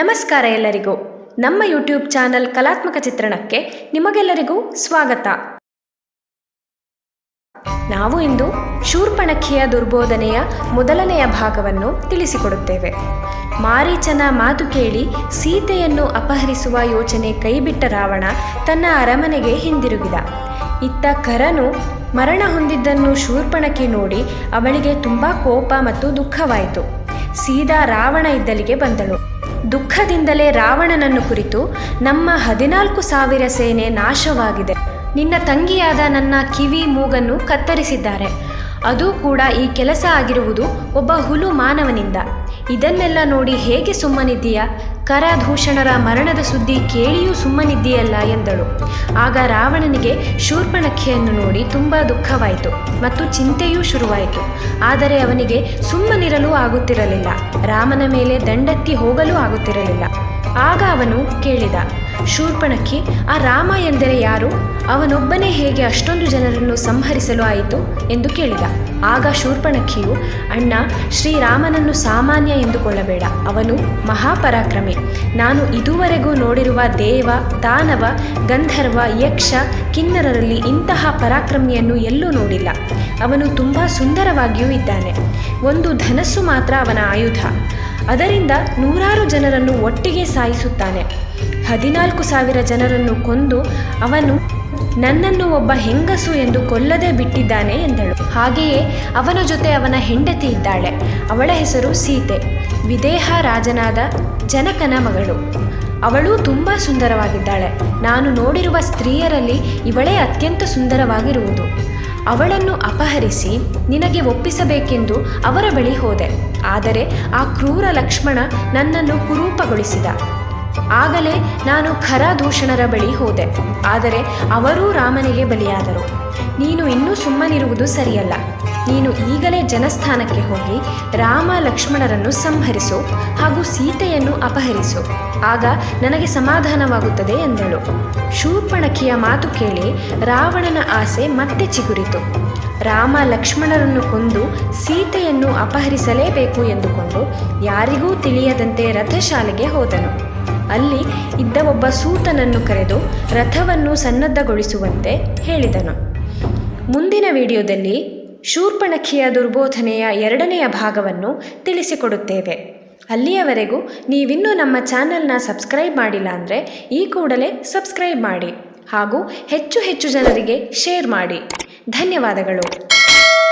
ನಮಸ್ಕಾರ ಎಲ್ಲರಿಗೂ. ನಮ್ಮ ಯೂಟ್ಯೂಬ್ ಚಾನಲ್ ಕಲಾತ್ಮಕ ಚಿತ್ರಣಕ್ಕೆ ನಿಮಗೆಲ್ಲರಿಗೂ ಸ್ವಾಗತ. ನಾವು ಇಂದು ಶೂರ್ಪಣಖಿಯ ದುರ್ಬೋಧನೆಯ ಮೊದಲನೆಯ ಭಾಗವನ್ನು ತಿಳಿಸಿಕೊಡುತ್ತೇವೆ. ಮಾರೀಚನ ಮಾತು ಕೇಳಿ ಸೀತೆಯನ್ನು ಅಪಹರಿಸುವ ಯೋಚನೆ ಕೈಬಿಟ್ಟ ರಾವಣ ತನ್ನ ಅರಮನೆಗೆ ಹಿಂದಿರುಗಿದ. ಇತ್ತ ಕರನು ಮರಣ ಹೊಂದಿದ್ದನ್ನು ಶೂರ್ಪಣಖಿ ನೋಡಿ ಅವಳಿಗೆ ತುಂಬಾ ಕೋಪ ಮತ್ತು ದುಃಖವಾಯಿತು. ಸೀದಾ ರಾವಣ ಇದ್ದಲಿಗೆ ಬಂದಳು. ದುಃಖದಿಂದಲೇ ರಾವಣನನ್ನು ಕುರಿತು ನಮ್ಮ ಹದಿನಾಲ್ಕು ಸಾವಿರ ಸೇನೆ ನಾಶವಾಗಿದೆ. ನಿನ್ನ ತಂಗಿಯಾದ ನನ್ನ ಕಿವಿ ಮೂಗನ್ನು ಕತ್ತರಿಸಿದ್ದಾರೆ. ಅದು ಕೂಡ ಈ ಕೆಲಸ ಆಗಿರುವುದು ಒಬ್ಬ ಹುಲು ಮಾನವನಿಂದ. ಇದನ್ನೆಲ್ಲ ನೋಡಿ ಹೇಗೆ ಸುಮ್ಮನಿದ್ದೀಯಾ? ಕರದೂಷಣರ ಮರಣದ ಸುದ್ದಿ ಕೇಳಿಯೂ ಸುಮ್ಮನಿದ್ದೀಯಲ್ಲ ಎಂದಳು. ಆಗ ರಾವಣನಿಗೆ ಶೂರ್ಪಣಖೆಯನ್ನು ನೋಡಿ ತುಂಬ ದುಃಖವಾಯಿತು ಮತ್ತು ಚಿಂತೆಯೂ ಶುರುವಾಯಿತು. ಆದರೆ ಅವನಿಗೆ ಸುಮ್ಮನಿರಲು ಆಗುತ್ತಿರಲಿಲ್ಲ. ರಾಮನ ಮೇಲೆ ದಂಡೆತ್ತಿ ಹೋಗಲು ಆಗುತ್ತಿರಲಿಲ್ಲ. ಆಗ ಅವನು ಕೇಳಿದ ಶೂರ್ಪಣಖಿ ಆ ರಾಮ ಎಂದರೆ ಯಾರು? ಅವನೊಬ್ಬನೇ ಹೇಗೆ ಅಷ್ಟೊಂದು ಜನರನ್ನು ಸಂಹರಿಸಲು ಆಯಿತು? ಎಂದು ಕೇಳಿದ. ಆಗ ಶೂರ್ಪಣಖಿಯು ಅಣ್ಣ, ಶ್ರೀರಾಮನನ್ನು ಸಾಮಾನ್ಯ ಎಂದುಕೊಳ್ಳಬೇಡ. ಅವನು ಮಹಾಪರಾಕ್ರಮಿ. ನಾನು ಇದುವರೆಗೂ ನೋಡಿರುವ ದೇವ, ದಾನವ, ಗಂಧರ್ವ, ಯಕ್ಷ ಕಿನ್ನರರಲ್ಲಿ ಇಂತಹ ಪರಾಕ್ರಮಿಯನ್ನು ಎಲ್ಲೂ ನೋಡಿಲ್ಲ. ಅವನು ತುಂಬ ಸುಂದರವಾಗಿಯೂ ಇದ್ದಾನೆ. ಒಂದು ಧನಸ್ಸು ಮಾತ್ರ ಅವನ ಆಯುಧ. ಅದರಿಂದ ನೂರಾರು ಜನರನ್ನು ಒಟ್ಟಿಗೆ ಸಾಯಿಸುತ್ತಾನೆ. ಹದಿನಾಲ್ಕು ಸಾವಿರ ಜನರನ್ನು ಕೊಂದು ಅವನು ನನ್ನನ್ನು ಒಬ್ಬ ಹೆಂಗಸು ಎಂದು ಕೊಲ್ಲದೆ ಬಿಟ್ಟಿದ್ದಾನೆ ಎಂದಳು. ಹಾಗೆಯೇ ಅವನ ಜೊತೆ ಅವನ ಹೆಂಡತಿ ಇದ್ದಾಳೆ. ಅವಳ ಹೆಸರು ಸೀತೆ. ವಿದೇಹ ರಾಜನಾದ ಜನಕನ ಮಗಳು. ಅವಳು ತುಂಬ ಸುಂದರವಾಗಿದ್ದಾಳೆ. ನಾನು ನೋಡಿರುವ ಸ್ತ್ರೀಯರಲ್ಲಿ ಇವಳೇ ಅತ್ಯಂತ ಸುಂದರವಾಗಿರುವುದು. ಅವಳನ್ನು ಅಪಹರಿಸಿ ನಿನಗೆ ಒಪ್ಪಿಸಬೇಕೆಂದು ಅವರ ಬಳಿ ಹೋದೆ. ಆದರೆ ಆ ಕ್ರೂರ ಲಕ್ಷ್ಮಣ ನನ್ನನ್ನು ಕುರೂಪಗೊಳಿಸಿದ. ಆಗಲೇ ನಾನು ಖರದೂಷಣರ ಬಳಿ ಹೋದೆ. ಆದರೆ ಅವರೂ ರಾಮನಿಗೆ ಬಲಿಯಾದರು. ನೀನು ಇನ್ನೂ ಸುಮ್ಮನಿರುವುದು ಸರಿಯಲ್ಲ. ನೀನು ಈಗಲೇ ಜನಸ್ಥಾನಕ್ಕೆ ಹೋಗಿ ರಾಮ ಲಕ್ಷ್ಮಣರನ್ನು ಸಂಹರಿಸು ಹಾಗೂ ಸೀತೆಯನ್ನು ಅಪಹರಿಸು. ಆಗ ನನಗೆ ಸಮಾಧಾನವಾಗುತ್ತದೆ ಎಂದಳು. ಶೂರ್ಪಣಖಿಯ ಮಾತು ಕೇಳಿ ರಾವಣನ ಆಸೆ ಮತ್ತೆ ಚಿಗುರಿತು. ರಾಮ ಲಕ್ಷ್ಮಣರನ್ನು ಕೊಂದು ಸೀತೆಯನ್ನು ಅಪಹರಿಸಲೇಬೇಕು ಎಂದುಕೊಂಡು ಯಾರಿಗೂ ತಿಳಿಯದಂತೆ ರಥಶಾಲೆಗೆ ಹೋದನು. ಅಲ್ಲಿ ಇದ್ದ ಒಬ್ಬ ಸೂತನನ್ನು ಕರೆದು ರಥವನ್ನು ಸನ್ನದ್ಧಗೊಳಿಸುವಂತೆ ಹೇಳಿದನು. ಮುಂದಿನ ವಿಡಿಯೋದಲ್ಲಿ ಶೂರ್ಪಣಖಿಯ ದುರ್ಬೋಧನೆಯ ಎರಡನೆಯ ಭಾಗವನ್ನು ತಿಳಿಸಿಕೊಡುತ್ತೇವೆ. ಅಲ್ಲಿಯವರೆಗೂ ನೀವಿನ್ನೂ ನಮ್ಮ ಚಾನೆಲ್ನ ಸಬ್ಸ್ಕ್ರೈಬ್ ಮಾಡಿಲ್ಲ ಅಂದರೆ ಈ ಕೂಡಲೇ ಸಬ್ಸ್ಕ್ರೈಬ್ ಮಾಡಿ ಹಾಗೂ ಹೆಚ್ಚು ಹೆಚ್ಚು ಜನರಿಗೆ ಶೇರ್ ಮಾಡಿ. ಧನ್ಯವಾದಗಳು.